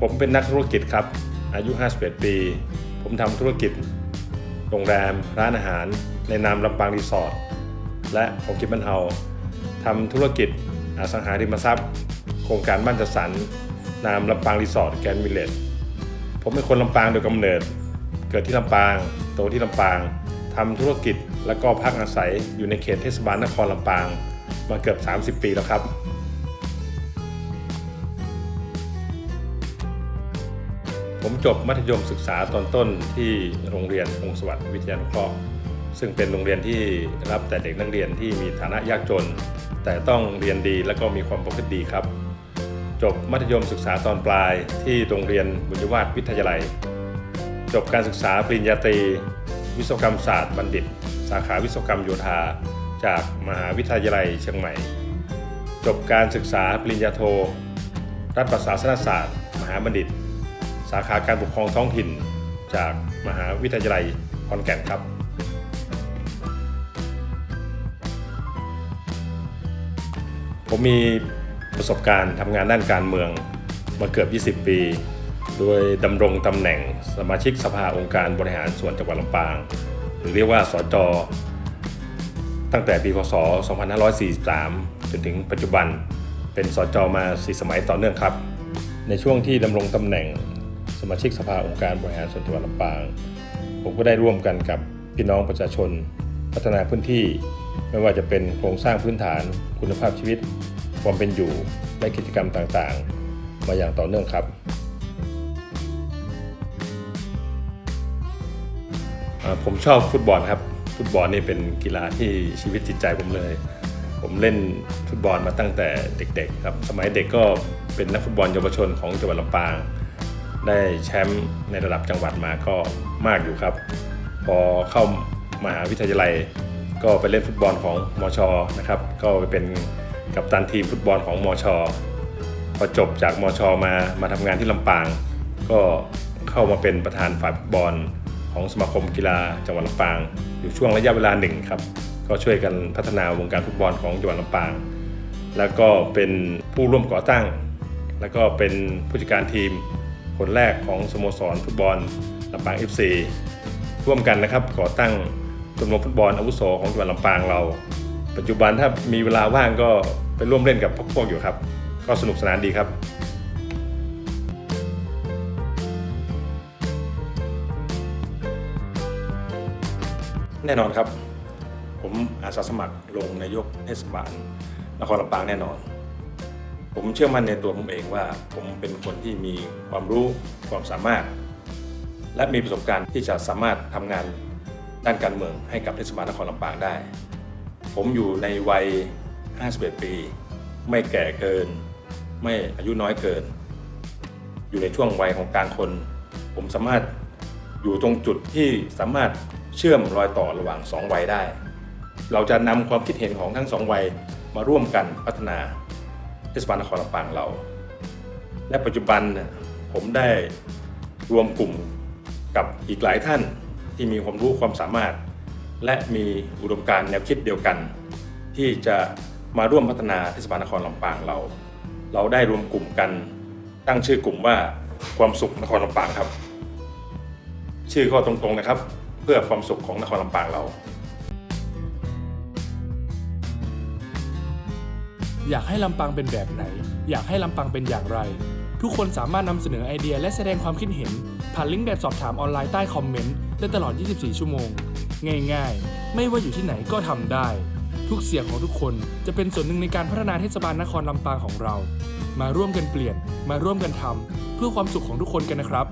ผมเป็นนักธุรกิจครับ อายุ 51 ปี ผมทำธุรกิจ โรงแรม ร้านอาหาร ในนามลำปางรีสอร์ท และผมคิดมันเอาทำธุรกิจอสังหาริมทรัพย์ โครงการบ้านจัดสรร นามลำปางรีสอร์ทแกรนด์วิลเลจผมเป็นคนลำปางโดยกำเนิด เกิดที่ลำปาง โตที่ลำปางทำธุรกิจและก็พักอาศัยอยู่ในเขตเทศบาลนครลำปาง มาเกือบ 30 ปีแล้วครับ ผมจบมัธยมศึกษาตอนต้นที่โรงเรียนองสวัสดิ์วิทยานุเคราะห์ ซึ่งเป็นโรงเรียนที่รับแต่เด็กนักเรียนที่มีฐานะยากจน แต่ต้องเรียนดีและก็มีความประพฤติดีครับ จบมัธยมศึกษาตอนปลายที่โรงเรียนบุญยวาสวิทยาลัย จบการศึกษาปริญญาตรี วิศวกรรมศาสตร์บัณฑิต สาขาวิศวกรรมโยธา จากมหาวิทยาลัยเชียงใหม่ จบการศึกษาปริญญาโทรัฐประศาสนศาสตร์ มหาบัณฑิต สาขาการปกครองท้องถิ่น จากมหาวิทยาลัยขอนแก่นครับผมมีประสบการณ์ทำงานด้านการเมืองมาเกือบ 20 ปี โดยดำรงตำแหน่งสมาชิกสภาองค์การบริหารส่วนจังหวัดลำปาง หรือเรียกว่าสจ ตั้งแต่ปีพศ 2543 จนถึงปัจจุบันเป็นสจมา 4 สมัยต่อเนื่องครับ ในช่วงที่ดำรงตำแหน่ง สมาชิกสภาองค์การบริหารส่วนจังหวัดลำปาง ผมก็ได้ร่วมกันกับพี่น้องประชาชน พัฒนาพื้นที่ ไม่ว่าจะเป็นโครงสร้างพื้นฐานคุณภาพชีวิต ความเป็นอยู่และกิจกรรมต่างๆ มาอย่างต่อเนื่องครับผมชอบฟุตบอลครับ ฟุตบอลนี่เป็นกีฬาที่ชีวิตจิตใจผมเลย ผมเล่นฟุตบอลมาตั้งแต่เด็กๆครับ สมัยเด็กก็เป็นนักฟุตบอลเยาวชนของจังหวัดลำปาง ได้แชมป์ในระดับจังหวัดมาก็มากอยู่ครับ พอเข้ามหาวิทยาลัย ก็ไปเล่นฟุตบอลของมอชนะครับก็ไปเป็นกัปตันทีมฟุตบอลของมอชพอจบจากมอชมามาทำงานที่ลำปาง ก็เข้ามาเป็นประธานฝ่ายฟุตบอลของสมาคมกีฬาจังหวัดลำปาง อยู่ช่วงระยะเวลาหนึ่งครับก็ช่วยกันพัฒนาวงการฟุตบอลของจังหวัดลำปาง แล้วก็เป็นผู้ร่วมก่อตั้ง แล้วก็เป็นผู้จัดการทีม คนแรกของสโมสรฟุตบอลลำปาง FC ร่วมกันนะครับก่อตั้งชมรมฟุตบอลอาวุโสของจังหวัดลำปางเรา ปัจจุบันถ้ามีเวลาว่างก็ไปร่วมเล่นกับพวกอยู่ครับ ก็สนุกสนานดีครับแน่นอนครับ ผมอาสาสมัครลงนายกเทศบาลนครลำปางแน่นอน ผมเชื่อมั่นในตัวผมเองว่า ผมเป็นคนที่มีความรู้ความสามารถ และมีประสบการณ์ที่จะสามารถทำงานด้านการเมืองให้กับเทศบาลนครลำปางได้ ผมอยู่ในวัย 51 ปี ไม่แก่เกิน ไม่อายุน้อยเกิน อยู่ในช่วงวัยของกลางคน ผมสามารถอยู่ตรงจุดที่สามารถเชื่อมรอยต่อระหว่างสองวัยได้ เราจะนำความคิดเห็นของทั้งสองวัยมาร่วมกันพัฒนา เทศบาลนครลำปางเรา และปัจจุบันเนี่ยผมได้รวมกลุ่มกับอีกหลายท่านที่มีความรู้ความสามารถ และมีอุดมการณ์แนวคิดเดียวกัน ที่จะมาร่วมพัฒนาเทศบาลนครลำปางเรา เราได้รวมกลุ่มกันตั้งชื่อกลุ่มว่าความสุขนครลำปางครับ ชื่อก็ตรงๆนะครับ เพื่อความสุขของนครลำปางเรา อยากให้ลำปางเป็นแบบไหน อยากให้ลำปางเป็นอย่างไร ทุกคนสามารถนำเสนอไอเดียและแสดงความคิดเห็น ผ่านลิงก์แบบสอบถามออนไลน์ใต้คอมเมนต์ได้ตลอด 24 ชั่วโมง ง่ายๆ ไม่ว่าอยู่ที่ไหนก็ทำได้ ทุกเสียงของทุกคนจะเป็นส่วนหนึ่งในการพัฒนาเทศบาลนครลำปางของเรา มาร่วมกันเปลี่ยน มาร่วมกันทำเพื่อความสุขของทุกคนกันนะครับ